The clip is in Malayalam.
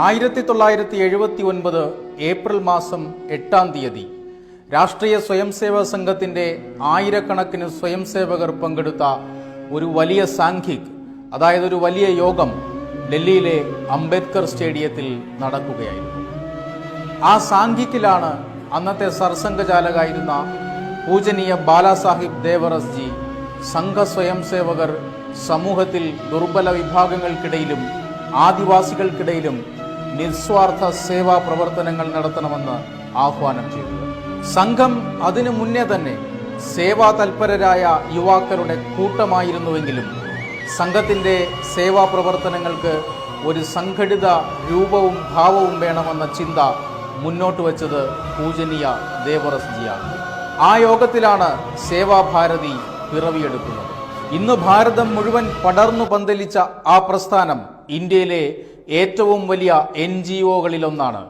ആയിരത്തി തൊള്ളായിരത്തി എഴുപത്തി ഒൻപത് ഏപ്രിൽ മാസം എട്ടാം തീയതി രാഷ്ട്രീയ സ്വയംസേവക സംഘത്തിന്റെ ആയിരക്കണക്കിന് സ്വയംസേവകർ പങ്കെടുത്ത ഒരു വലിയ സാംഘിക് അതായത് ഒരു വലിയ യോഗം ഡൽഹിയിലെ അംബേദ്കർ സ്റ്റേഡിയത്തിൽ നടക്കുകയായിരുന്നു. ആ സാംഘിക്കിലാണ് അന്നത്തെ സർസംഘചാലകായിരുന്ന പൂജനീയ ബാലാസാഹിബ് ദേവറസ് ജി സംഘ സ്വയംസേവകർ സമൂഹത്തിൽ ദുർബല വിഭാഗങ്ങൾക്കിടയിലും ആദിവാസികൾക്കിടയിലും നിസ്വാർത്ഥ സേവാ പ്രവർത്തനങ്ങൾ നടത്തണമെന്ന് ആഹ്വാനം ചെയ്തു. സംഘം അതിനു മുന്നേ തന്നെ സേവാ തൽപരരായ യുവാക്കളുടെ കൂട്ടമായിരുന്നുവെങ്കിലും സംഘത്തിന്റെ സേവാ പ്രവർത്തനങ്ങൾക്ക് ഒരു സംഘടിത രൂപവും ഭാവവും വേണമെന്ന ചിന്ത മുന്നോട്ട് വച്ചത് പൂജനീയ ദേവറസ്ജിയാണ്. ആ യോഗത്തിലാണ് സേവാഭാരതി പിറവിയെടുക്കുന്നത്. ഇന്ന് ഭാരതം മുഴുവൻ പടർന്നു പന്തലിച്ച ആ പ്രസ്ഥാനം ഇന്ത്യയിലെ ഏറ്റവും വലിയ എൻ ജി ഒകളിലൊന്നാണ്.